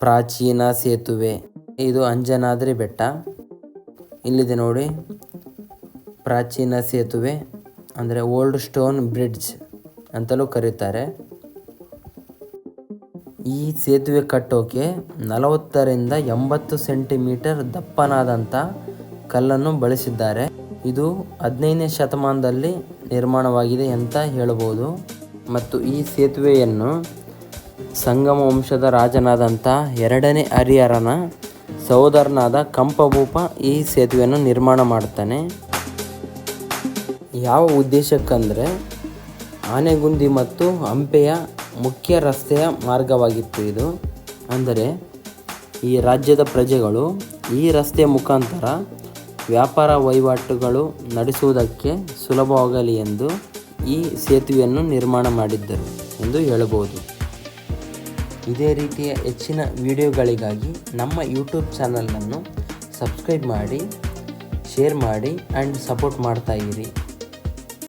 ಪ್ರಾಚೀನ ಸೇತುವೆ. ಇದು ಅಂಜನಾದ್ರಿ ಬೆಟ್ಟ. ಇಲ್ಲಿದೆ ನೋಡಿ. ಪ್ರಾಚೀನ ಸೇತುವೆ ಅಂದರೆ ಓಲ್ಡ್ ಸ್ಟೋನ್ ಬ್ರಿಡ್ಜ್ ಅಂತಲೂ ಕರೀತಾರೆ. ಈ ಸೇತುವೆ ಕಟ್ಟೋಕೆ ನಲವತ್ತರಿಂದ ಎಂಬತ್ತು ಸೆಂಟಿಮೀಟರ್ ದಪ್ಪನಾದಂಥ ಕಲ್ಲನ್ನು ಬಳಸಿದ್ದಾರೆ. ಇದು ಹದಿನೈದನೇ ಶತಮಾನದಲ್ಲಿ ನಿರ್ಮಾಣವಾಗಿದೆ ಅಂತ ಹೇಳಬಹುದು ಮತ್ತು ಈ ಸೇತುವೆಯನ್ನು ಸಂಗಮ ವಂಶದ ರಾಜನಾದಂಥ ಎರಡನೇ ಹರಿಹರನ ಸಹೋದರನಾದ ಕಂಪಭೂಪ ಈ ಸೇತುವೆಯನ್ನು ನಿರ್ಮಾಣ ಮಾಡ್ತಾನೆ ಯಾವ ಉದ್ದೇಶಕ್ಕಂದರೆ ಆನೆಗುಂದಿ ಮತ್ತು ಹಂಪೆಯ ಮುಖ್ಯ ರಸ್ತೆಯ ಮಾರ್ಗವಾಗಿತ್ತು ಇದು. ಅಂದರೆ ಈ ರಾಜ್ಯದ ಪ್ರಜೆಗಳು ಈ ರಸ್ತೆಯ ಮುಖಾಂತರ ವ್ಯಾಪಾರ ವಹಿವಾಟುಗಳು ನಡೆಸುವುದಕ್ಕೆ ಸುಲಭವಾಗಲಿ ಎಂದು ಈ ಸೇತುವೆಯನ್ನು ನಿರ್ಮಾಣ ಮಾಡಿದ್ದರು ಎಂದು ಹೇಳಬಹುದು. ಇದೇ ರೀತಿಯ ಹೆಚ್ಚಿನ ವಿಡಿಯೋಗಳಿಗಾಗಿ ನಮ್ಮ ಯೂಟ್ಯೂಬ್ ಚಾನಲನ್ನು ಸಬ್ಸ್ಕ್ರೈಬ್ ಮಾಡಿ ಶೇರ್ ಮಾಡಿ ಆ್ಯಂಡ್ ಸಪೋರ್ಟ್ ಮಾಡ್ತಾಯಿರಿ